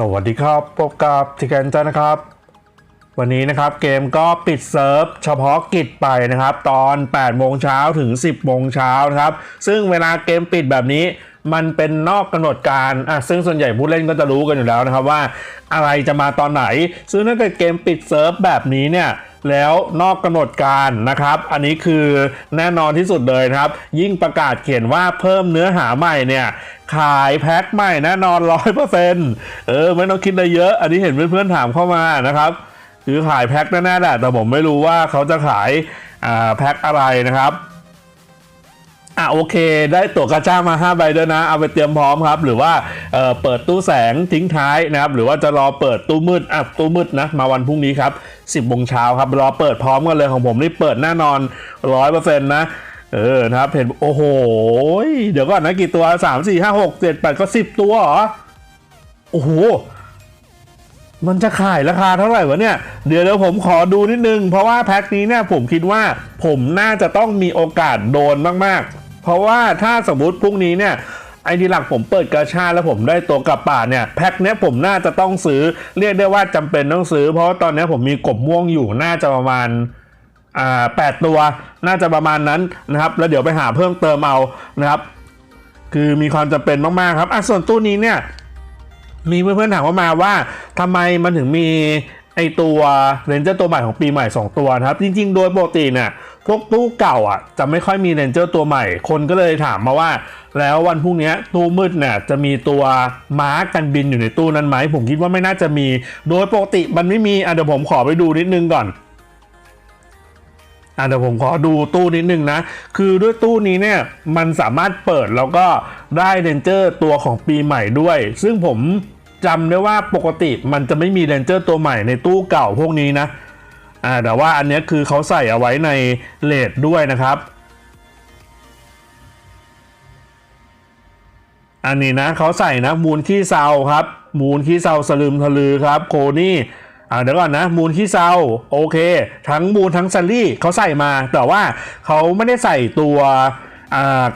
สวัสดีครับพบกับทิกันจ้านะครับ วันนี้นะครับเกมก็ปิดเซิร์ฟเฉพาะกิจไปนะครับ ตอน8โมงเช้าถึง 10โมงเช้านะครับ ซึ่งเวลาเกมปิดแบบนี้มันเป็นนอกกำหนดการอะซึ่งส่วนใหญ่ผู้เล่นก็จะรู้กันอยู่แล้วนะครับว่า อะไรจะมาตอนไหน ซึ่งถ้าเกิดเกมปิดเซิร์ฟแบบนี้เนี่ย แล้วนอกกำหนดการนะครับ อันนี้คือแน่นอนที่สุดเลยนะครับ ยิ่งประกาศเขียนว่าเพิ่มเนื้อหาใหม่เนี่ยขายแพ็คใหม่แน่นอนร้อยเปอร์เซ็นต์เออไม่ต้องคิดอะไรเยอะ อันนี้เห็นเพื่อนๆถามเข้ามานะครับคือขายแพ็คแน่ๆแหละแต่ผมไม่รู้ว่าเขาจะขายแพ็คอะไรนะครับ อะโอเค ได้ตั๋วกระจ้ามา 5 ใบด้วยนะ เอาไปเตรียมพร้อมครับ หรือว่าเเปิดตู้แสงทิ้งท้ายนะครับ หรือว่าจะรอเปิดตู้มืดอะตู้มืดนะ มาวันพรุ่งนี้ครับ 10โมงเช้าครับ รอเปิดพร้อมกันเลยของผมนี่เปิดแน่นอน 100%นะเออนะครับเห็นโอ้โห เดี๋ยวก่อนนะกี่ตัว 3 4 5 6 7 8 ก็ 10 ตัวเหรอ โอ้โห มันจะขายราคาเท่าไหร่วะเนี่ย เดี๋ยวเดี๋ยวผมขอดูนิดนึง เพราะว่าแพ็คนี้เนี่ยผมคิดว่าผมน่าจะต้องมีโอกาสโดนมากๆ เพราะว่าถ้าสมมติพรุ่งนี้เนี่ยไอดีหลักผมเปิดกระชาแล้วผมได้ตัวกลับป่าเนี่ยแพ็คเนี้ยผมน่าจะต้องซื้อเรียกได้ว่าจำเป็นต้องซื้อ เพราะาตอนนี้ผมมีกบม่วงอยู่น่าจะประมาณอ่าแปดตัวน่าจะประมาณนั้นนะครับ แล้วเดี๋ยวไปหาเพิ่มเติมเอานะครับ คือมีความจำเป็นมากๆครับอะส่วนตู้นี้เนี่ยมีเพื่อนๆถามว่ามาว่าทำไมมันถึงมีไอตัวเรนเจอร์ตัวใหม่ของปีใหม่ 2 ตัวนะครับ จริงๆ โดยปกติเนี่ย พวกตู้เก่าอะจะไม่ค่อยมีเรนเจอร์ตัวใหม่ คนก็เลยถามมาว่า แล้ววันพรุ่งนี้ตู้มืดเนี่ยจะมีตัวม้ากันบินอยู่ในตู้นั้นไหม ผมคิดว่าไม่น่าจะมี โดยปกติมันไม่มีอะเดี๋ยวผมขอไปดูนิดนึงก่อนอะเดี๋ยวผมขอดูตู้นิดนึงนะ คือด้วยตู้นี้เนี่ยมันสามารถเปิดแล้วก็ได้เรนเจอร์ตัวของปีใหม่ด้วย ซึ่งผมจำได้ว่าปกติมันจะไม่มีเรนเจอร์ตัวใหม่ในตู้เก่าพวกนี้นะ อ่าแต่ว่าอันนี้คือเขาใส่เอาไว้ในเลดด้วยนะครับ อันนี้นะเขาใส่นะมูลขี้เซาครับ มูลขี้เซาสลืมทะลือครับ โคนี่อ่าเดี๋ยวก่อนนะมูลขี้เซาโอเค ทั้งมูลทั้งซัลลี่เขาใส่มา แต่ว่าเขาไม่ได้ใส่ตัว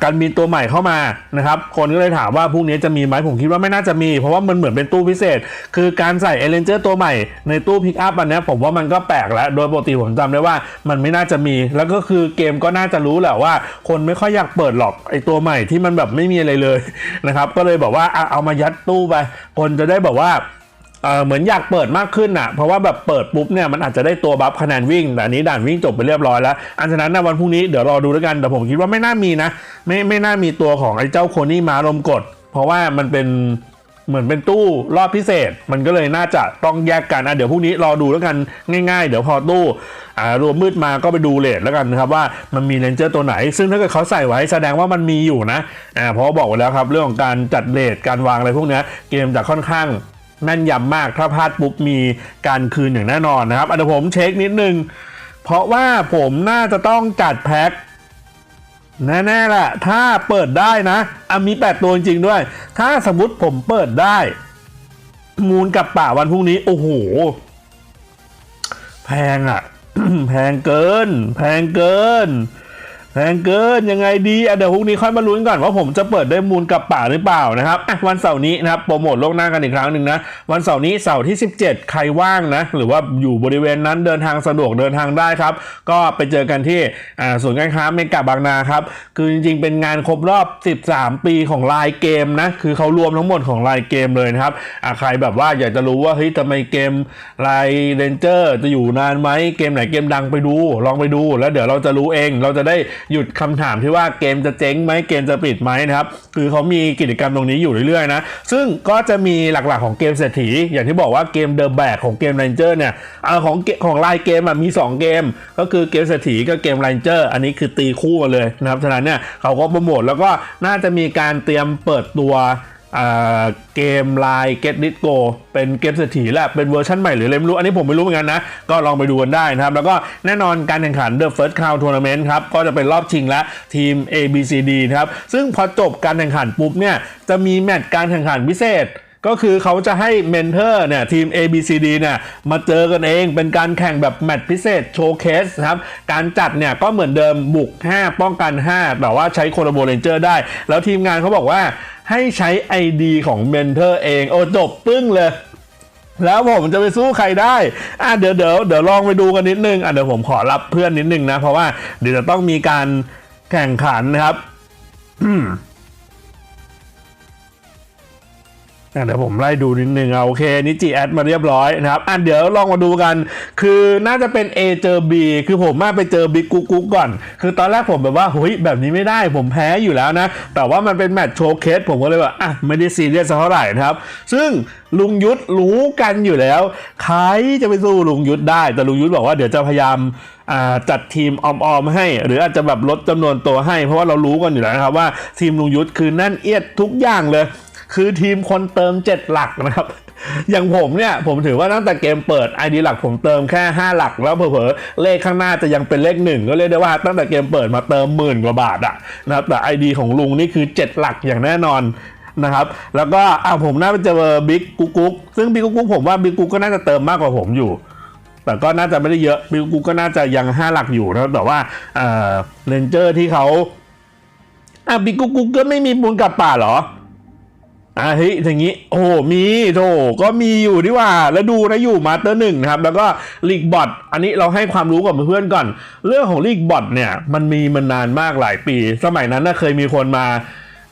การบินตัวใหม่เข้ามานะครับ คนก็เลยถามว่าพรุ่งนี้จะมีไหมผมคิดว่าไม่น่าจะมี เพราะว่ามันเหมือนเป็นตู้พิเศษ คือการใส่เอเลนเจอร์ตัวใหม่ในตู้พิกอัพอันนี้ผมว่ามันก็แปลกแล้ว โดยปกติผมจำได้ว่ามันไม่น่าจะมี แล้วก็คือเกมก็น่าจะรู้แหละว่า คนไม่ค่อยอยากเปิดหรอกไอตัวใหม่ที่มันแบบไม่มีอะไรเลยนะครับ ก็เลยบอกว่าเอามายัดตู้ไป คนจะได้แบบว่า เออเหมือนอยากเปิดมากขึ้นอะ เพราะว่าแบบเปิดปุ๊บเนี่ยมันอาจจะได้ตัวบัฟคะแนนวิ่ง แต่อันนี้ด่านวิ่งจบไปเรียบร้อยแล้ว อันฉะนั้นนะวันพรุ่งนี้เดี๋ยวรอดูด้วกัน แต่ผมคิดว่าไม่น่ามีนะ ไม่ไม่น่ามีตัวของไอ้เจ้าโคนี่มาลมกด เพราะว่ามันเป็นเหมือนเป็นตู้รอบพิเศษ มันก็เลยน่าจะต้องแยกกันอะเดี๋ยวพรุ่งนี้รอดูแล้วกันง่าย ๆ เดี๋ยวพอตู้อ่ารวมมืดมาก็ไปดูเลทแล้วกันนะครับว่ามันมีเลนเจอร์ตัวไหน ซึ่งถ้าเกิดเขาใส่ไว้แสดงว่ามันมีอยู่นะอ่าเพราะบอกไว้แล้วครับเรื่องของการจัดเลทการวางอะไรพวกเนี้เกมจะค่อนข้าง แม่นยำมากถ้าพลาดปุ๊บมีการคืนอย่างแน่นอนนะครับอันเดี๋ยวผมเช็คนิดนึง เพราะว่าผมน่าจะต้องจัดแพ็คแน่ๆแหละถ้าเปิดได้นะอะมี 8 ตัวจริงๆด้วย ถ้าสมมติผมเปิดได้ มูลกับป่าวันพรุ่งนี้ โอ้โห แพงอะ แพงเกิน แพงเกิน แพงเกินยังไงดีเดี๋ยวพรุ่งนี้ค่อยมาลุ้นก่อนว่าผมจะเปิดได้มูลกับป่าหรือเปล่านะครับวันเสาร์นี้นะครับโปรโมทโลกหน้ากันอีกครั้งหนึ่งนะวันเสาร์นี้เสาร์ที่ 17 ใครว่างนะหรือว่าอยู่บริเวณนั้นเดินทางสะดวกเดินทางได้ครับ ก็ไปเจอกันที่ศูนย์การค้าเมกะบางนาครับคือจริงๆ เป็นงานครบรอบ 13 ปีของลายเกมนะคือเขารวมทั้งหมดของลายเกมเลยนะครับใครแบบว่าอยากจะรู้ว่าเฮ้ยทำไมเกมลายเรนเจอร์จะอยู่นานไหมเกมไหนเกมดังไปดู ลองไปดู แล้วเดี๋ยวเราจะรู้เองเราจะได้หยุดคำถามที่ว่าเกมจะเจ๊งไหมเกมจะปิดไหมนะครับคือเขามีกิจกรรมตรงนี้อยู่เรื่อยๆนะซึ่งก็จะมีหลักๆของเกมเศรษฐี อย่างที่บอกว่าเกมเดอะแบกของเกมไรเจอร์เนี่ยเอาของของไลน์เกมมี 2 เกม ก็คือเกมเศรษฐีกับเกมไรเจอร์อันนี้คือตีคู่กันเลยนะครับฉะนั้นเนี่ยเขาก็โปรโมทแล้วก็น่าจะมีการเตรียมเปิดตัว เกมไลน์ Get It Go เป็นเกมเศรษฐีแหละเป็นเวอร์ชันใหม่หรืออะไรไม่รู้ อันนี้ผมไม่รู้เหมือนกันนะ ก็ลองไปดูกันได้นะครับ แล้วก็แน่นอนการแข่งขัน The First Crown Tournament ครับ ก็จะเป็นรอบชิงและทีม A B C D นะครับ ซึ่งพอจบการแข่งขันปุ๊บเนี่ย จะมีแมตช์การแข่งขันพิเศษ ก็คือเขาจะให้เมนเทอร์เนี่ยทีม A B C D เนี่ยมาเจอกันเองเป็นการแข่งแบบแมตช์พิเศษโชว์เคสนะครับ การจัดเนี่ยก็เหมือนเดิมบุก 5 ป้องกัน 5 แต่ว่าใช้โคโลโบเรนเจอร์ได้ แล้วทีมงานเขาบอกว่าให้ใช้ ID ของเมนเทอร์เอง โอ้จบปึ้งเลยแล้วผมจะไปสู้ใครได้ อะเดี๋ยวเดี๋ยวเดี๋ยวลองไปดูกันนิดนึง อะเดี๋ยวผมขอรับเพื่อนนิดนึงนะ เพราะว่าเดี๋ยวจะต้องมีการแข่งขันนะครับ เดี๋ยวผมไล่ดูนิดนึงเอาโอเคนี่จีแอดมาเรียบร้อยนะครับอะเดี๋ยวลองมาดูกัน คือน่าจะเป็น A เจอ B คือผมมาไปเจอบิ๊กกุ๊กกุ๊กก่อน คือตอนแรกผมแบบว่าเฮ้ยแบบนี้ไม่ได้ผมแพ้อยู่แล้วนะ แต่ว่ามันเป็นแมตช์โชว์เคสผมก็เลยว่าอะไม่ได้ซีเรียสเท่าไหร่นะครับ ซึ่งลุงยุทธรู้กันอยู่แล้วใครจะไปสู้ลุงยุทธได้ แต่ลุงยุทธบอกว่าเดี๋ยวจะพยายามอ่าจัดทีมออมๆให้ หรืออาจจะแบบลดจำนวนตัวให้ เพราะว่าเรารู้กันอยู่แล้วนะครับว่าทีมลุงยุทธคือนั่นเอียดทุกอย่างเลย คือทีมคนเติม 7 หลักนะครับ อย่างผมเนี่ยผมถือว่าตั้งแต่เกมเปิด ID หลักผมเติมแค่ 5 หลัก แล้วเผลอๆเลขข้างหน้าจะยังเป็นเลขหนึ่งก็เรียกได้ว่าตั้งแต่เกมเปิดมาเติมหมื่นกว่าบาทอะนะครับแต่ ID ของลุงนี่คือ 7 หลักอย่างแน่นอนนะครับแล้วก็อ่าผมน่าจะเจอบิ๊กกุ๊กกุ๊กซึ่งบิ๊กกุ๊กกุ๊กผมว่าบิ๊กกุ๊กก็น่าจะเติมมากกว่าผมอยู่ แต่ก็น่าจะไม่ได้เยอะบิลกูก็น่าจะยังห้าหลักอยู่นะแต่ว่าเออเรนเจอร์ที่เขาอะบิกูกูก็ไม่มีบุญกับป่าเหรอ อะเฮ้ยอย่างนี้ โอ้มีโถก็มีอยู่ดีว่า แล้วดูนะอยู่มาเตอร์หนึ่งนะครับ แล้วก็ลีกบอทอันนี้เราให้ความรู้กับเพื่อนก่อน เรื่องของลีกบอทเนี่ย มันมีมานานมากหลายปี สมัยนั้นน่ะเคยมีคนมา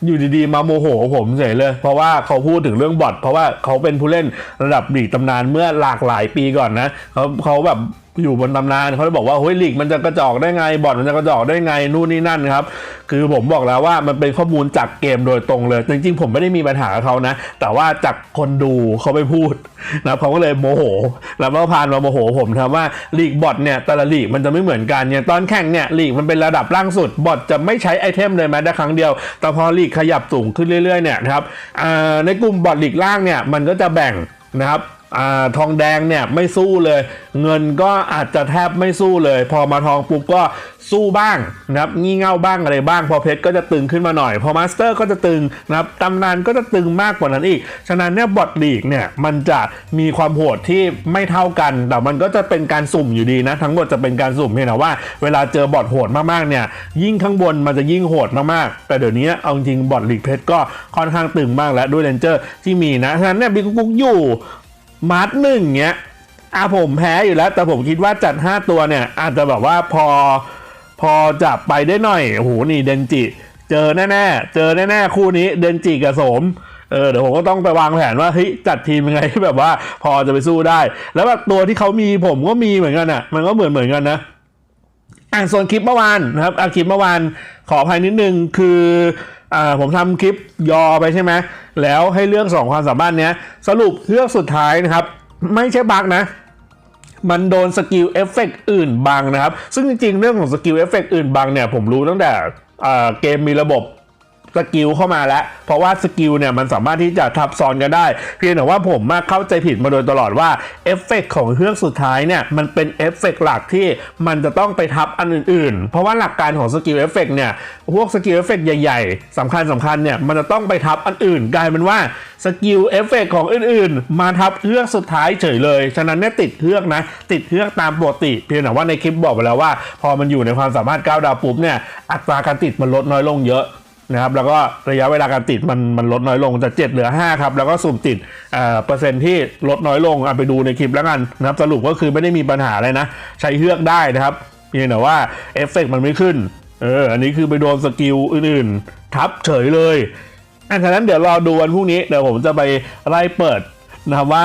อยู่ดีๆ มาโมโหผมเฉยเลย เพราะว่าเขาพูดถึงเรื่องบอทเพราะว่าเขาเป็นผู้เล่นระดับลีกตำนานเมื่อหลากหลายปีก่อนนะเขาเขาแบบ อยู่บนตำนานเขาเลยบอกว่าเฮ้ยลีกมันจะกระจอกได้ไงบอทมันจะกระจอกได้ไงนู่นนี่นั่นครับ คือผมบอกแล้วว่ามันเป็นข้อมูลจากเกมโดยตรงเลย จริงๆ ผมไม่ได้มีปัญหากับเขานะ แต่ว่าจากคนดูเขาไปพูดนะครับเขาก็เลยโมโห แล้วก็พานมาโมโห ผมครับว่าลีกบอทเนี่ยแต่ละลีกมันจะไม่เหมือนกันเนี่ยตอนแข่งเนี่ยลีกมันเป็นระดับล่างสุดบอทจะไม่ใช้ไอเทมเลยแม้แต่ครั้งเดียว แต่พอลีกขยับสูงขึ้นเรื่อยๆเนี่ยนะครับในกลุ่มบอทลีกล่างเนี่ยมันก็จะแบ่งนะครับ อทองแดงเนี่ยไม่สู้เลย เงินก็อาจจะแทบไม่สู้เลย พอมาทองปุ๊บก็สู้บ้างนะครับงี่เง่าบ้างอะไรบ้าง พอเพชรก็จะตึงขึ้นมาหน่อย พอมาสเตอร์ก็จะตึงนะครับตำนานก็จะตึงมากกว่านั้นอีก ฉะนั้นเนี่ยบอทลีกเนี่ยมันจะมีความโหดที่ไม่เท่ากัน แต่มันก็จะเป็นการสุ่มอยู่ดีนะ ทั้งหมดจะเป็นการสุ่มเพียงแต่ว่าเวลาเจอบอทโหดมากๆเนี่ยยิ่งข้างบนมันจะยิ่งโหดมากๆ แต่เดี๋ยวนี้เอาจริงบอทลีกเพชรก็ค่อนข้างตึงมากแล้วด้วยเลนเจอร์ที่มีนะฉะนั้นเนี่ยบิ๊กกุ๊กอยู่ มาร์ทหนึ่งเงี้ยอะผมแพ้อยู่แล้ว แต่ผมคิดว่าจัด 5 ตัวเนี่ย อาจจะแบบว่าพอพอจับไปได้หน่อยโอ้โหนี่เดนจิ เจอแน่ๆ เจอแน่ๆ คู่นี้เดนจิกับโสมเออเดี๋ยวผมก็ต้องไปวางแผนว่าเฮ้ยจัดทีมยังไงแบบว่าพอจะไปสู้ได้ แล้วแบบตัวที่เขามีผมก็มีเหมือนกันอะ มันก็เหมือนเหมือนกันนะอะส่วนคลิปเมื่อวานนะครับอะคลิปเมื่อวานขออภัยนิดนึงคือ ผมทำคลิปยอไปใช่ไหมแล้วให้เรื่องสองความสามารถเนี้ยสรุปเรื่องสุดท้ายนะครับ ไม่ใช่บั๊กนะมันโดนสกิลเอฟเฟกต์อื่นบังนะครับ ซึ่งจริงๆ เรื่องของสกิลเอฟเฟกต์อื่นบังเนี่ย ผมรู้ตั้งแต่เกมมีระบบ สกิลเข้ามาแล้ว เพราะว่าสกิลเนี่ยมันสามารถที่จะทับซ้อนกันได้ เพียงแต่ว่าผมมาเข้าใจผิดมาโดยตลอดว่าเอฟเฟกต์ของเครื่องสุดท้ายเนี่ยมันเป็นเอฟเฟกต์หลักที่มันจะต้องไปทับอันอื่นๆ เพราะว่าหลักการของสกิลเอฟเฟกต์เนี่ยพวกสกิลเอฟเฟกต์ใหญ่ๆสำคัญสำคัญเนี่ยมันจะต้องไปทับอันอื่นกลายเป็นว่าสกิลเอฟเฟกต์ของอื่นๆ มาทับเครื่องสุดท้ายเฉยเลย ฉะนั้นเนี่ยติดเครื่องนะ ติดเครื่องตามปกติ เพียงแต่ว่าในคลิปบอกไปแล้วว่า พอมันอยู่ในความสามารถ9ดาวปุ๊บเนี่ยอัตราการติดมันลดน้อยลงเยอะ นะครับแล้วก็ระยะเวลาการติดมันมันลดน้อยลงจาก7เหลือ5ครับแล้วก็สุ่มติดเอ่อเปอร์เซ็นต์ที่ลดน้อยลงเอะไปดูในคลิปแล้วกันนะครับสรุปก็คือไม่ได้มีปัญหาเลยนะ ใช้เฮือกได้นะครับเพียงแต่ว่าเอฟเฟกต์มันไม่ขึ้นเอออันนี้คือไปโดนสกิลอื่นๆ ทับเฉยเลยอันนั้นเดี๋ยวรอดูวันพรุ่งนี้เดี๋ยวผมจะไปไล่เปิดนะครับว่า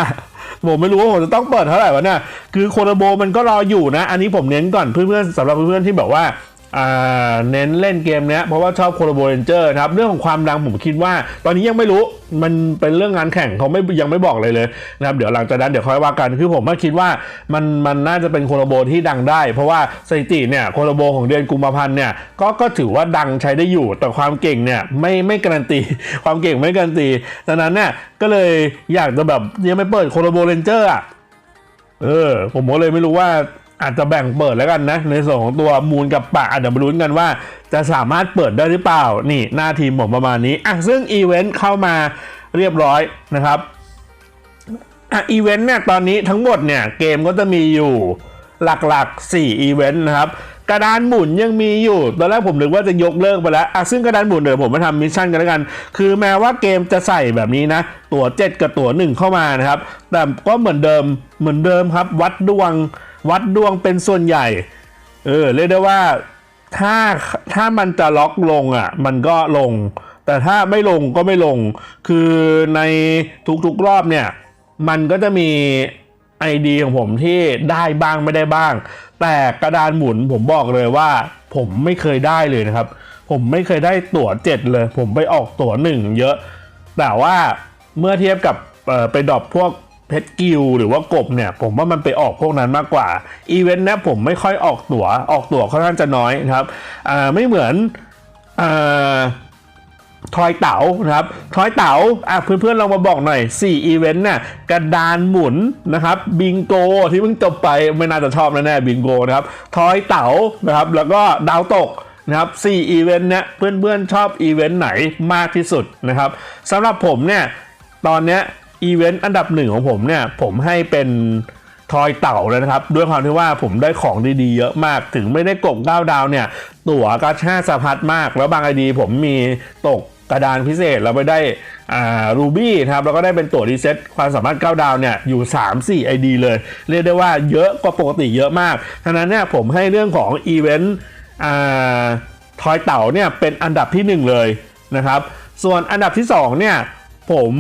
ผมไม่รู้ว่าผมจะต้องเปิดเท่าไหร่วะเนี่ยคือโคโรโบมันก็รออยู่นะ อันนี้ผมเน้นก่อนเพื่อนๆสำหรับเพื่อนๆที่แบบว่า เน้นเล่นเกมเนี้ยเพราะว่าชอบโคโรโบเรนเจอร์นะครับ เรื่องของความดังผมคิดว่า ตอนนี้ยังไม่รู้มันเป็นเรื่องงานแข่งเขาไม่ยังไม่บอกเลยเลยนะครับเดี๋ยวหลังจากนั้นเดี๋ยวค่อยว่ากันคือผมก็คิดว่ามันมันน่าจะเป็นโคโรโบที่ดังได้ เพราะว่าสถิติเนี่ยโคโรโบของเดือนกุมภาพันธ์เนี่ยก็ก็ถือว่าดังใช้ได้อยู่ แต่ความเก่งเนี่ยไม่ไม่การันตีความเก่งไม่การันตีดังนั้นเนี่ยก็เลยอยากจะแบบยังไม่เปิดโคโรโบเรนเจอร์อะเออผมก็เลยไม่รู้ว่า อาจจะแบ่งเปิดแล้วกันนะ ในส่วนของตัวมูลกับปะอาจจะมาลุ้นกันว่า จะสามารถเปิดได้หรือเปล่า นี่หน้าทีมผมประมาณนี้อะซึ่งอีเวนต์เข้ามาเรียบร้อยนะครับอะอีเวนต์เนี่ยตอนนี้ทั้งหมดเนี่ยเกมก็จะมีอยู่หลักๆ 4 อีเวนต์นะครับกระดานหมุนยังมีอยู่ ตอนแรกผมนึกว่าจะยกเลิกไปแล้วอะซึ่งกระดานหมุนเดี๋ยวผมมาทำมิชชั่นกันแล้วกัน คือแม้ว่าเกมจะใส่แบบนี้นะ ตัวเจ็ดกับตัวหนึ่งเข้ามานะครับ แต่ก็เหมือนเดิม เหมือนเดิมครับ วัดดวง วัดดวงเป็นส่วนใหญ่ เออเรียกได้ว่าถ้าถ้ามันจะล็อกลงอะ มันก็ลง แต่ถ้าไม่ลงก็ไม่ลง คือในทุกๆรอบเนี่ย มันก็จะมีไอดีของผมที่ได้บ้างไม่ได้บ้าง แต่กระดานหมุนผมบอกเลยว่า ผมไม่เคยได้เลยนะครับ ผมไม่เคยได้ตั๋วเจ็ดเลย ผมไปออกตั๋วหนึ่งเยอะ แต่ว่าเมื่อเทียบกับไปดรอปพวก เพชรกิลหรือว่ากบเนี่ย ผมว่ามันไปออกพวกนั้นมากกว่าอีเวนต์เนี้ยผมไม่ค่อยออกตั๋วออกตั๋วค่อนข้างจะน้อยนะครับอ่าไม่เหมือนอ่าทอยเต๋านะครับทอยเต๋าอะเพื่อนๆลองมาบอกหน่อย 4 อีเวนต์เนี่ยกระดานหมุนนะครับบิงโกที่เพิ่งจบไปไม่น่าจะชอบแน่ๆบิงโกนะครับทอยเต๋านะครับแล้วก็ดาวตกนะครับ4อีเวนต์เนี้ยเพื่อนๆชอบอีเวนต์ไหนมากที่สุดนะครับสำหรับผมเนี่ยตอนเนี้ย อีเวนต์อันดับหนึ่งของผมเนี่ย ผมให้เป็นทอยเต่าเลยนะครับ ด้วยความที่ว่าผมได้ของดีๆเยอะมาก ถึงไม่ได้กบ9ดาวเนี่ย ตั๋วกระชาสะพัดมาก แล้วบางไอดีผมมีตกกระดานพิเศษแล้วไปได้อ่ารูบี้นะครับแล้วก็ได้เป็นตั๋วรีเซ็ตความสามารถ 9 ดาวเนี่ยอยู่ 3-4 ID เลย เรียกได้ว่าเยอะกว่าปกติเยอะมากฉะนั้นเนี่ยผมให้เรื่องของอีเวนต์อ่าทอยเต่าเนี่ยเป็นอันดับที่ 1 เลยนะครับ ส่วนอันดับที่ 2 เนี่ยผม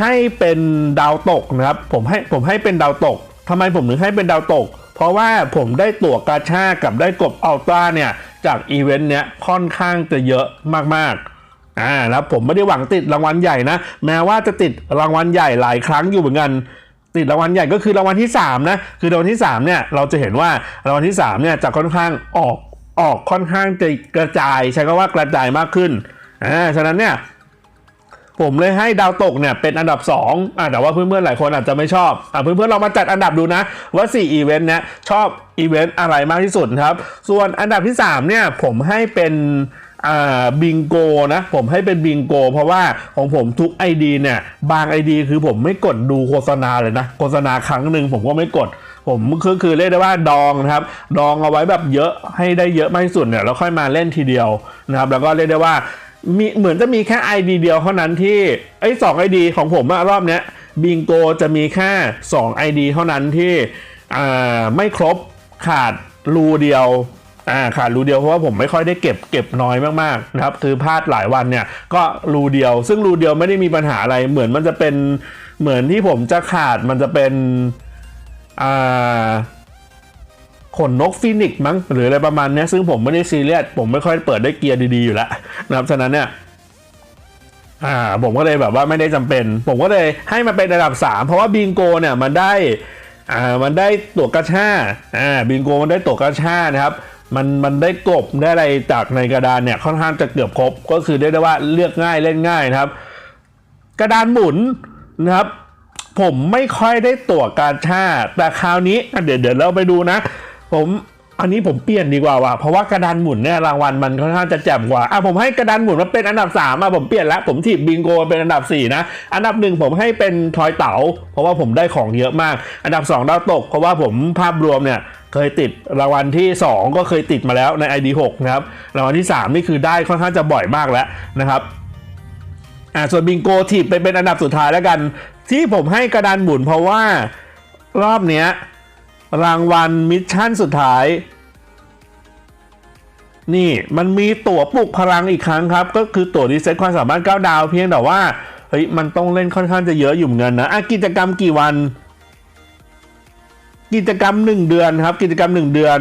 ให้เป็นดาวตกนะครับ ผมให้ผมให้เป็นดาวตกทำไมผมถึงให้เป็นดาวตก เพราะว่าผมได้ตั๋วกาชากับได้กบอัลตร้าเนี่ย จากอีเวนต์เนี้ยค่อนข้างจะเยอะมากๆอ่าแล้วผมไม่ได้หวังติดรางวัลใหญ่นะ แม้ว่าจะติดรางวัลใหญ่หลายครั้งอยู่เหมือนกัน ติดรางวัลใหญ่ก็คือรางวัลที่3นะคือรางวัลที่3เนี่ยเราจะเห็นว่ารางวัลที่3เนี่ยจะค่อนข้างออกออกค่อนข้างจะกระจาย ใช้คำว่ากระจายมากขึ้นอ่าฉะนั้นเนี่ย ผมเลยให้ดาวตกเนี่ยเป็นอันดับ2อ่าแต่ว่าเพื่อนๆหลายคนอาจจะไม่ชอบอ่าเพื่อนๆลองมาจัดอันดับดูนะ ว่า 4 อีเวนต์เนี้ยชอบอีเวนต์อะไรมากที่สุดครับ ส่วนอันดับที่ 3 เนี่ยผมให้เป็นอ่าบิงโกนะ ผมให้เป็นบิงโก เพราะว่าของผมทุก ID เนี่ย บาง ID คือผมไม่กดดูโฆษณาเลยนะ โฆษณาครั้งหนึ่งผมก็ไม่กดผมคือคือเรียกได้ว่าดองนะครับดองเอาไว้แบบเยอะให้ได้เยอะมากที่สุดเนี่ยแล้วค่อยมาเล่นทีเดียวนะครับแล้วก็เรียกได้ว่า มีเหมือนจะมีแค่ ID เดียวเท่านั้นที่ไอ้สองไอดีของผมอะรอบเนี้ยบิงโกจะมีแค่ 2 ID เท่านั้นที่ไม่ครบขาดรูเดียวขาดรูเดียวเพราะว่าผมไม่ค่อยได้เก็บเก็บน้อยมากๆนะครับคือพลาดหลายวันเนี่ยก็รูเดียว ซึ่งรูเดียวไม่ได้มีปัญหาอะไรเหมือนมันจะเป็นเหมือนที่ผมจะขาดมันจะเป็นอ่า ขนนกฟินิกซ์มั้งหรืออะไรประมาณนี้ซึ่งผมไม่ได้ซีเรียสผมไม่ค่อยเปิดได้เกียร์ดีๆอยู่แล้วนะครับฉะนั้นเนี่ยอ่าผมก็เลยแบบว่าไม่ได้จำเป็น ผมก็เลยให้มันเป็นระดับ 3 เพราะว่าบิงโกเนี่ยมันได้อ่ามันได้ตัวกระชาอ่าบิงโกมันได้ตัวกระชานะครับมันมันได้กบได้อะไรจากในกระดานเนี่ยค่อนข้างจะเกือบครบ ก็คือเรียกได้ว่าเลือกง่ายเล่นง่ายนะครับ กระดานหมุนนะครับ ผมไม่ค่อยได้ตัวการชาแต่คราวนี้เดี๋ยวเดี๋ยวเราไปดูนะ ผมอันนี้ผมเปลี่ยนดีกว่าว่ะเพราะว่ากระดานหมุนเนี่ยรางวัลมันค่อนข้างจะแจ่มกว่าอะผมให้กระดานหมุนมาเป็นอันดับ3ามอะผมเปลี่ยนแล้วผมถีบบิงโกเป็นอันดับ 4 นะ อันดับหนึ่งผมให้เป็นทอยเต๋าเพราะว่าผมได้ของเยอะมาก อันดับ2ดาวตก เพราะว่าผมภาพรวมเนี่ยเคยติดรางวัลที่ 2 ก็เคยติดมาแล้วใน ID 6 นะครับรางวัลที่ 3 นี่คือได้ค่อนข้างจะบ่อยมากแล้วนะครับอ่าส่วนบิงโกถีบไปเป็นอันดับสุดท้ายแล้วกัน ที่ผมให้กระดานหมุนเพราะว่ารอบเนี้ย รางวัลมิชชั่นสุดท้าย นี่มันมีตั๋วปลุกพลังอีกครั้งครับ ก็คือตั๋วรีเซ็ตความสามารถ 9 ดาวเพียงแต่ว่าเฮ้ยมันต้องเล่นค่อนข้างจะเยอะอยู่เหมือนกันนะอะกิจกรรมกี่วัน กิจกรรม 1 เดือนครับ กิจกรรม 1 เดือน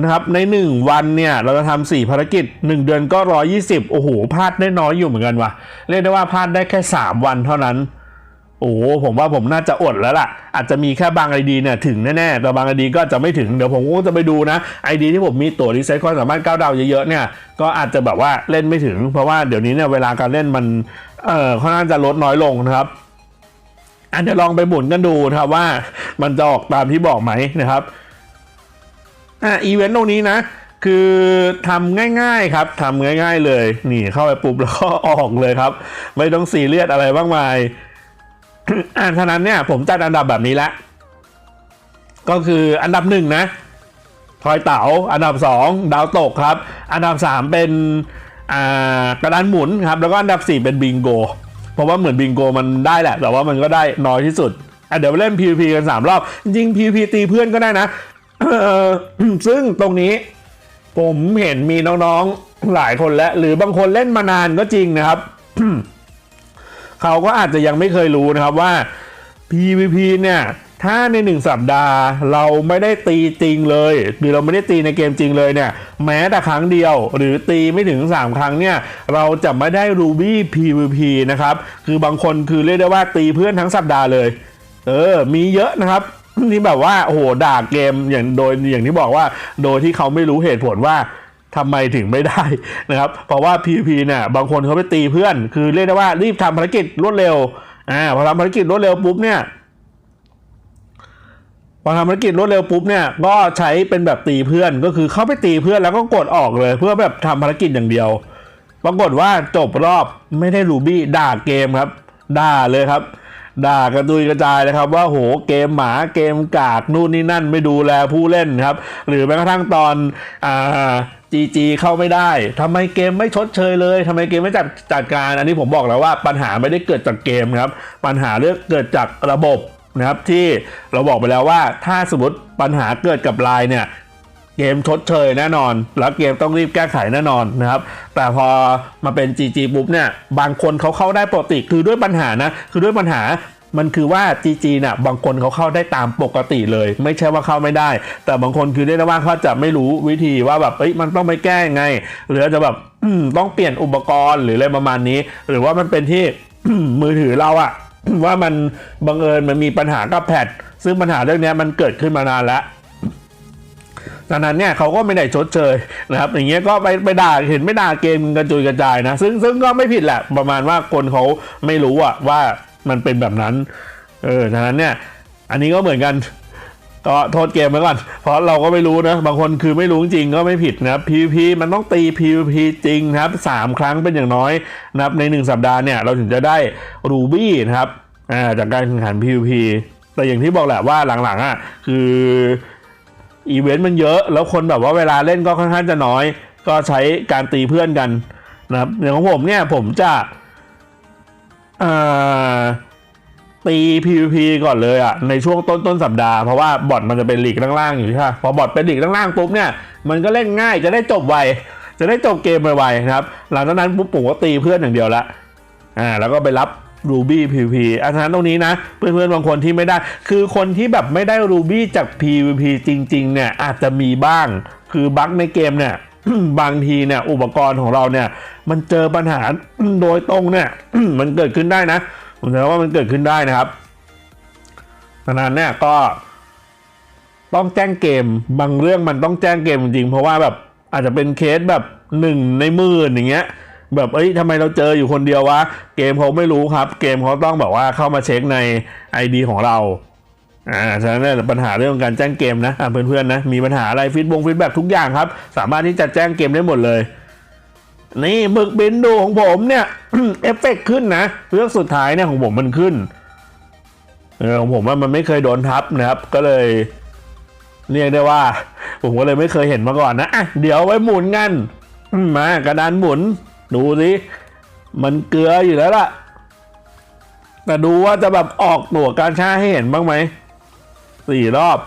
นะครับใน 1 วันเนี่ยเราจะทำ4ภารกิจ 1 เดือนก็ 120 โอ้โหพลาดได้น้อยอยู่เหมือนกันวะเรียกได้ว่าพลาดได้แค่ 3 วันเท่านั้น โอ้ผมว่าผมน่าจะอดแล้วล่ะ อาจจะมีแค่บางไอดีเนี่ยถึงแน่ๆ แต่บางไอดีก็จะไม่ถึง เดี๋ยวผมก็จะไปดูนะไอดีที่ผมมีตัวรีเซ็ตความสามารถ 9 ดาวเยอะๆเนี่ย ก็อาจจะแบบว่าเล่นไม่ถึง เพราะว่าเดี๋ยวนี้เนี่ยเวลาการเล่นมัน เอ่อค่อนข้างจะลดน้อยลงนะครับอันเดี๋ยวลองไปหมุนกันดูนะครับว่ามันจะออกตามที่บอกไหมนะครับ อะอีเวนต์ตรงนี้นะคือทำง่ายๆครับทำง่าย ๆ เลย นี่เข้าไปปุ๊บแล้วก็ออกเลยครับ ไม่ต้องซีเรียสอะไรมากมาย อ่าฉะนั้นเนี่ย ผมจัดอันดับแบบนี้ละก็คืออันดับหนึ่งนะทอยเต๋าอันดับ2ดาวตกครับ อันดับ3เป็นอ่ากระดานหมุนครับ แล้วก็อันดับ4เป็นบิงโกเพราะว่าเหมือนบิงโกมันได้แหละ แต่ว่ามันก็ได้น้อยที่สุดอะเดี๋ยวไปเล่น PVP กัน3รอบ จริง PVP ตีเพื่อนก็ได้นะซึ่งตรงนี้ ผมเห็นมีน้องๆหลายคนแล้วหรือบางคนเล่นมานานก็จริงนะครับ เขาก็อาจจะยังไม่เคยรู้นะครับว่า PVP เนี่ยถ้าในหนึ่งสัปดาห์เราไม่ได้ตีจริงเลย หรือเราไม่ได้ตีในเกมจริงเลยเนี่ย แม้แต่ครั้งเดียว หรือตีไม่ถึง 3 ครั้งเนี่ย เราจะไม่ได้ Ruby PVP นะครับ คือบางคนคือเรียกได้ว่าตีเพื่อนทั้งสัปดาห์เลย เออ มีเยอะนะครับที่แบบว่าโอ้โหด่าเกมอย่างโดยอย่างที่บอกว่า โดยที่เขาไม่รู้เหตุผลว่า ทำไมถึงไม่ได้นะครับ เพราะว่า PVP เนี่ยบางคนเขาไปตีเพื่อน คือเรียกได้ว่ารีบทำภารกิจรวดเร็วอ่าพอทำภารกิจรวดเร็วปุ๊บเนี่ยพอทำภารกิจรวดเร็วปุ๊บเนี่ยก็ใช้เป็นแบบตีเพื่อนก็คือเข้าไปตีเพื่อนแล้วก็กดออกเลย เพื่อแบบทำภารกิจอย่างเดียว ปรากฏว่าจบรอบไม่ได้รูบี้ด่าเกมครับ ด่าเลยครับ ด่ากระตุยกระจายเลยครับว่าโหเกมหมาเกมกากนู่นนี่นั่นไม่ดูแลผู้เล่นครับ หรือแม้กระทั่งตอนอ่า จีจีเข้าไม่ได้ทำไมเกมไม่ชดเชยเลยทำไมเกมไม่จัดจัดการ อันนี้ผมบอกแล้วว่าปัญหาไม่ได้เกิดจากเกมครับ ปัญหาเรื่องเกิดจากระบบนะครับที่เราบอกไปแล้วว่าถ้าสมมติปัญหาเกิดกับไลน์เนี่ยเกมชดเชยแน่นอน แล้วเกมต้องรีบแก้ไขแน่นอนนะครับ แต่พอมาเป็น GG ปุ๊บเนี่ย บางคนเขาเข้าได้ปกติ คือด้วยปัญหานะ คือด้วยปัญหา มันคือว่า GG น่ะบางคนเขาเข้าได้ตามปกติเลย ไม่ใช่ว่าเข้าไม่ได้ แต่บางคนคือเรียกได้ว่าเขาจะไม่รู้วิธีว่าแบบเอ้ยมันต้องไปแก้ยังไง หรืออาจจะแบบต้องเปลี่ยนอุปกรณ์หรืออะไรประมาณนี้ หรือว่ามันเป็นที่มือถือเราอะว่ามันบังเอิญมันมีปัญหากับแพดซึ่งปัญหาเรื่องนี้มันเกิดขึ้นมานานแล้วดังนั้นเนี่ยเขาก็ไม่ได้ชดเชยนะครับ อย่างเงี้ยก็ไปไปด่าเห็นไม่ด่าเกมกระจุยกระจายนะ ซึ่งซึ่งก็ไม่ผิดแหละประมาณว่าคนเขาไม่รู้อะว่า มันเป็นแบบนั้น เออดังนั้นเนี่ย อันนี้ก็เหมือนกันก็โทษเกมไว้ก่อน เพราะเราก็ไม่รู้นะ บางคนคือไม่รู้จริงก็ไม่ผิดนะครับ PVP มันต้องตี PVP จริงครับสามครั้งเป็นอย่างน้อยนะครับในหนึ่งสัปดาห์เนี่ยเราถึงจะได้รูบี้นะครับจากการแข่งขัน PVP แต่อย่างที่บอกแหละว่าหลังๆอะคืออีเวนต์มันเยอะ แล้วคนแบบว่าเวลาเล่นก็ค่อนข้างจะน้อย ก็ใช้การตีเพื่อนกันนะครับอย่างของผมเนี่ยผมจะอ่า ตี PVP ก่อนเลยอะ่ะในช่วงต้นต้นสัปดาห์เพราะว่าบอทมันจะเป็นหลีกล่างๆอยู่ใช่ไหมพอบอทเป็นหลีกล่างๆปุ๊บเนี่ยมันก็เล่นง่ายจะได้จบไวจะได้จบเกมไวๆนะครับหลังจากนั้นปุ๊บผมก็ตีเพื่อนอย่างเดียวละอ่าแล้วก็ไปรับ Ruby PVP อันนั้นตรงนี้นะ เพื่อนๆบางคนที่ไม่ได้ คือคนที่แบบไม่ได้ Ruby จาก PVP จริงๆเนี่ยอาจจะมีบ้าง คือบั๊กในเกมเนี่ยบางทีเนี่ยอุปกรณ์ของเราเนี่ย มันเจอปัญหาโดยตรงเนี่ยมันเกิดขึ้นได้นะ ผมจะว่ามันเกิดขึ้นได้นะครับดังนั้นเนี่ยก็ ต้องแจ้งเกมบางเรื่องมันต้องแจ้งเกมจริงเพราะว่าแบบอาจจะเป็นเคสแบบหนึ่งในหมื่นอย่างเงี้ย แบบเอ้ยทำไมเราเจออยู่คนเดียววะเกมเขาไม่รู้ครับ เกมเขาต้องแบบว่าเข้ามาเช็คใน ID ของเราอ่าฉะนั้นเนี่ยปัญหาเรื่องการแจ้งเกมนะเพื่อนๆนะมีปัญหาอะไรฟีดบงฟีดแบบทุกอย่างครับ สามารถที่จะแจ้งเกมได้หมดเลย นี่หมึกบินดูของผมเนี่ยเอฟเฟกขึ้นนะเรื่องสุดท้ายเนี่ยของผมมันขึ้นเออของผมว่ามันไม่เคยโดนทับนะครับ ก็เลยเรียกได้ว่า ผมก็เลยไม่เคยเห็นมาก่อนนะอะเดี๋ยวไว้หมุนกันมากระดานหมุน ดูสิมันเกลืออยู่แล้วล่ะ แต่ดูว่าจะแบบออกตัวการชาให้เห็นบ้างไหมสี่รอบ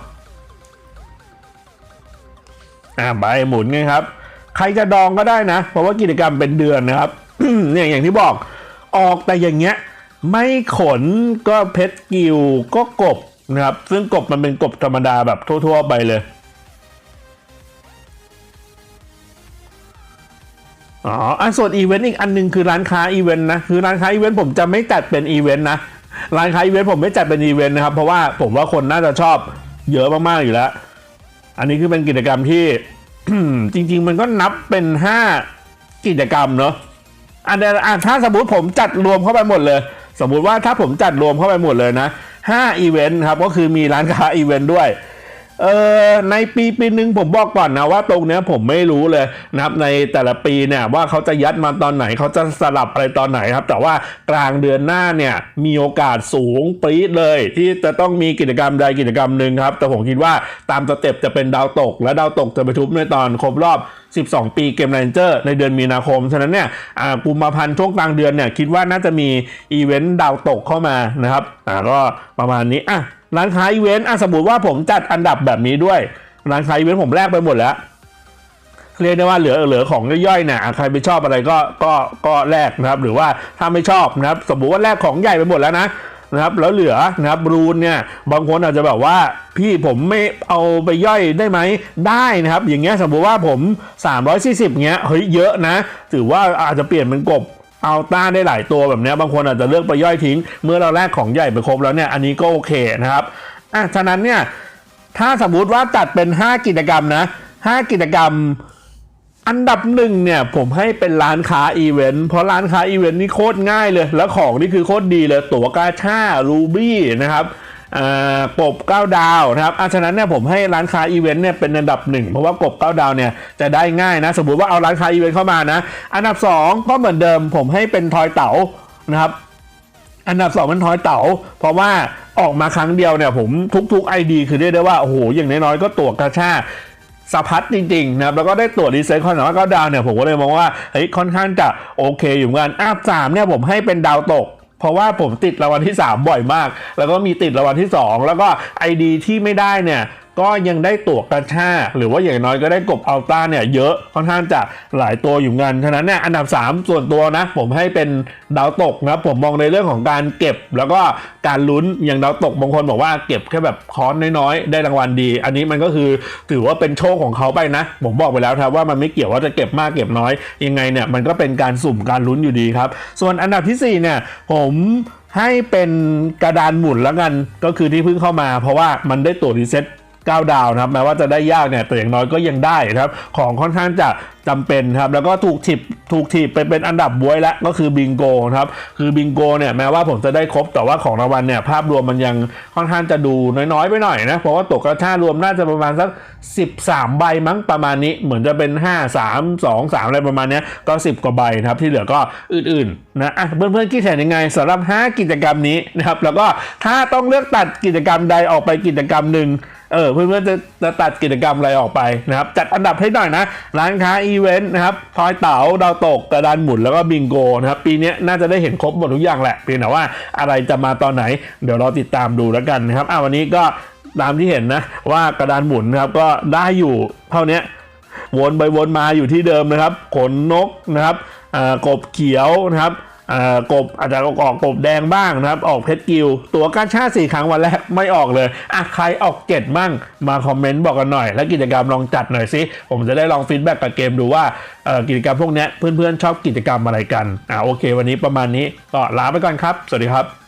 อ่าใบหมุนไงครับ ใครจะดองก็ได้นะ เพราะว่ากิจกรรมเป็นเดือนนะครับเนี่ยอย่างที่บอกออกแต่อย่างเงี้ย ไม่ขนก็เพชรกิวก็กบนะครับ ซึ่งกบมันเป็นกบธรรมดาแบบทั่ว ๆ ไปเลยอ๋ออันส่วนอีเวนต์อีกอันหนึงคือร้านค้าอีเวนต์นะ คือร้านค้าอีเวนต์ผมจะไม่จัดเป็นอีเวนต์นะ ร้านค้าอีเวนต์ผมไม่จัดเป็นอีเวนต์นะครับ เพราะว่าผมว่าคนน่าจะชอบเยอะมากๆอยู่แล้ว อันนี้คือเป็นกิจกรรมที่ จริง ๆ มันก็นับเป็นห้ากิจกรรมเนาะอันเดอะถ้าสมมติผมจัดรวมเข้าไปหมดเลย สมมุติว่าถ้าผมจัดรวมเข้าไปหมดเลยนะห้าอีเวนต์ครับ ก็คือมีร้านค้าอีเวนต์ด้วย เออในปีปีหนึ่งผมบอกก่อนนะว่าตรงเนี้ยผมไม่รู้เลยนะครับในแต่ละปีเนี่ยว่าเขาจะยัดมาตอนไหนเขาจะสลับอะไรตอนไหนครับ แต่ว่ากลางเดือนหน้าเนี่ยมีโอกาสสูงปรี๊ดเลย ที่จะต้องมีกิจกรรมใดกิจกรรมหนึ่งครับ แต่ผมคิดว่าตามสเต็ปจะเป็นดาวตก และดาวตกจะไปทุบในตอนครบรอบ 12 ปีเกม r รนเจอร์ในเดือนมีนาคม ฉะนั้นเนี่ยอ่ากุมภาพันธ์ช่วงกลางเดือนเนี่ยคิดว่าน่าจะมีอีเวนต์ดาวตกเข้ามานะครับอ่าก็ประมาณนี้อะ ร้านค้าอีเวนต์อะสมมติว่าผมจัดอันดับแบบนี้ด้วย ร้านค้าอีเวนต์ผมแลกไปหมดแล้ว เรียกได้ว่าเหลือเหลือของย่อยๆเนี่ยอะใครไปชอบอะไรก็ก็ก็แลกนะครับ หรือว่าถ้าไม่ชอบนะครับ สมมติว่าแลกของใหญ่ไปหมดแล้วนะนะครับแล้วเหลือนะครับรูนเนี่ยบางคนอาจจะแบบว่าพี่ผมไม่เอาไปย่อยได้ไหมได้นะครับ อย่างเงี้ยสมมติว่าผม 340เงี้ยเฮ้ยเยอะนะ ถือว่าอาจจะเปลี่ยนเป็นกบ เอาต้าได้หลายตัวแบบนี้บางคนอาจจะเลือกไปย่อยทิ้ง เมื่อเราแลกของใหญ่ไปครบแล้วเนี่ยอันนี้ก็โอเคนะครับอะฉะนั้นเนี่ยถ้าสมมุติว่าจัดเป็น 5 กิจกรรมนะ 5 กิจกรรมอันดับหนึ่งเนี่ยผมให้เป็นร้านค้าอีเวนต์เพราะร้านค้าอีเวนต์นี่โคตรง่ายเลย แล้วของนี่คือโคตรดีเลย ตั๋วกาชารูบี้นะครับ อ่ากบ9ดาวนะครับอะฉะนั้นเนี่ยผมให้ร้านค้าอีเวนต์เนี่ยเป็นอันดับหนึ่งเพราะว่ากบ9ดาวเนี่ยจะได้ง่ายนะ สมมติว่าเอาร้านค้าอีเวนต์เข้ามานะ อันดับสองก็เหมือนเดิมผมให้เป็นทอยเต๋านะครับอันดับสองเป็นทอยเต๋าเพราะว่าออกมาครั้งเดียวเนี่ยผมทุกๆ ID คือเรียกได้ว่าโอ้โหอย่างน้อยๆก็ตัวกาชาสะพัดจริงๆนะครับแล้วก็ได้ตั๋วดีเซลคอนแต่ว่าก็ดาวเนี่ยผมก็เลยมองว่าเฮ้ยค่อนข้างจะโอเคอยู่เหมือนกันอันดับสามเนี่ยผมให้เป็นดาวตก เพราะว่าผมติดรางวัลที่ 3 บ่อยมาก แล้วก็มีติดรางวัลที่ 2 แล้วก็ไอดีที่ไม่ได้เนี่ย ก็ยังได้ตัวกระชาหรือว่าอย่างน้อยก็ได้กบอัลต้าเนี่ยเยอะค่อนข้างจะหลายตัวอยู่กันฉะนั้นเนี่ยอันดับ 3 ส่วนตัวนะ ผมให้เป็นดาวตกนะผมมองในเรื่องของการเก็บ แล้วก็การลุ้นอย่างดาวตกบางคนบอกว่าเก็บแค่แบบคอนน้อยๆได้รางวัลดี อันนี้มันก็คือถือว่าเป็นโชคของเขาไปนะ ผมบอกไปแล้วครับว่ามันไม่เกี่ยวว่าจะเก็บมากเก็บน้อย ยังไงเนี่ยมันก็เป็นการสุ่มการลุ้นอยู่ดีครับ ส่วนอันดับทีสี่4เนี่ยผมให้เป็นกระดานหมุนแล้วกันก็คือที่เพิ่งเข้ามา เพราะว่ามันได้ตัวรีเซ็ต 9 ดาวนะครับแม้ว่าจะได้ยากเนี่ยแต่อย่างน้อยก็ยังได้นะครับของค่อนข้างจะจำเป็นครับแล้วก็ถูกถีบถูกถีบไปเป็นอันดับบวยแล้วก็คือบิงโกนะครับคือบิงโกเนี่ยแม้ว่าผมจะได้ครบแต่ว่าของรางวัลเนี่ยภาพรวมมันยังค่อนข้างจะดูน้อยๆไปหน่อยนะเพราะว่าตกกระชารวมน่าจะประมาณสัก 13 ใบมั้งประมาณนี้ เหมือนจะเป็น 5 3 2 3 อะไรประมาณนี้ก็ 10 กว่าใบนะครับที่เหลือก็อื่นๆนะอะเพื่อนๆคิดเห็นยังไงสำหรับ 5 กิจกรรมนี้นะครับแล้วก็ถ้าต้องเลือกตัดกิจกรรมใดออกไปกิจกรรมหนึ่ง เออเพื่อนๆจะจะตัดกิจกรรมอะไรออกไปนะครับ จัดอันดับให้หน่อยนะ ร้านค้าอีเวนต์นะครับทอยเต๋าดาวตกกระดานหมุนแล้วก็บิงโกนะครับปีนี้น่าจะได้เห็นครบหมดทุกอย่างแหละเพียงแต่ว่าอะไรจะมาตอนไหน เดี๋ยวเราติดตามดูแล้วกันนะครับอ่าวันนี้ก็ตามที่เห็นนะ ว่ากระดานหมุนนะครับก็ได้อยู่เท่านี้วนไปวนมาอยู่ที่เดิมนะครับ ขนนกนะครับอ่ากบเขียวนะครับ กบอาจจะออกกบแดงบ้างนะครับ ออกเพชรกิว ตัวกาชาสี่ครั้งวันแรกไม่ออกเลยอะใครออกเจ็ดมั่งมาคอมเมนต์บอกกันหน่อย และกิจกรรมลองจัดหน่อยสิผมจะได้ลองฟีดแบ็กกับเกมดูว่ากิจกรรมพวกนี้เพื่อนๆชอบกิจกรรมอะไรกันอ่าโอเค วันนี้ประมาณนี้ก็ลาไปก่อนครับ สวัสดีครับ